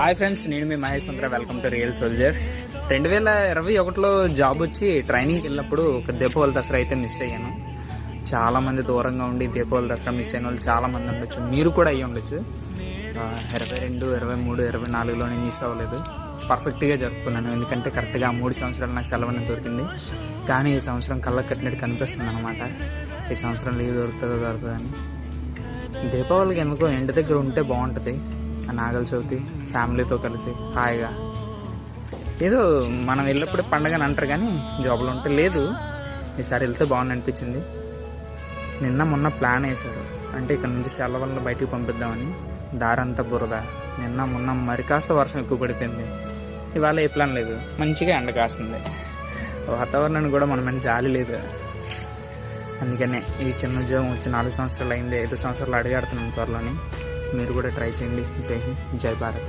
Hi friends నేను మీ Mahesh Sundara. Welcome to real soldier రెండు వేల ఇరవై ఒకటిలో జాబ్ వచ్చి ట్రైనింగ్కి వెళ్ళినప్పుడు ఒక దీపావళి దసరా అయితే మిస్ అయ్యాను. చాలామంది దూరంగా ఉండి దీపావళి దసరా మిస్ అయిన వాళ్ళు చాలా మంది ఉండొచ్చు. మీరు కూడా అయ్యి ఉండొచ్చు. ఇరవై రెండు ఇరవై మూడు ఇరవై నాలుగులో నేను మిస్ అవ్వలేదు పర్ఫెక్ట్గా జరుపుకున్నాను. ఎందుకంటే కరెక్ట్గా మూడు సంవత్సరాలు నాకు సెలవు అనేది దొరికింది. కానీ ఈ సంవత్సరం కళ్ళకు కట్టినట్టు కనిపిస్తుంది అనమాట ఈ సంవత్సరం లీవ్ దొరుకుతుందో దొరకదని దీపావళికి ఎందుకో ఇంటి దగ్గర ఉంటే బాగుంటుంది. నాగల చవితి ఫ్యామిలీతో కలిసి హాయిగా. ఏదో మనం వెళ్ళినప్పుడు పండగ అని అంటారు కానీ జాబ్లో ఉంటే లేదు. ఈసారి వెళ్తే బాగుంది అనిపించింది. నిన్న మొన్న ప్లాన్ వేశారు. అంటే ఇక్కడ నుంచి సెలవులను బయటికి పంపిద్దామని. దారంతా బురద. నిన్న మొన్న మరి కాస్త వర్షం ఎక్కువ పడిపోయింది. ఇవాళ ఏ ప్లాన్ లేదు. మంచిగా ఎండ కాస్తుంది. వాతావరణానికి కూడా మన జాలి లేదు. అందుకనే ఈ చిన్న ఉద్యోగం వచ్చి నాలుగు సంవత్సరాలు అయింది. ఐదు సంవత్సరాలు అడిగాడుతున్నాను త్వరలోని. మీరు కూడా ట్రై చేయండి. జై హింద్ జై భారత్.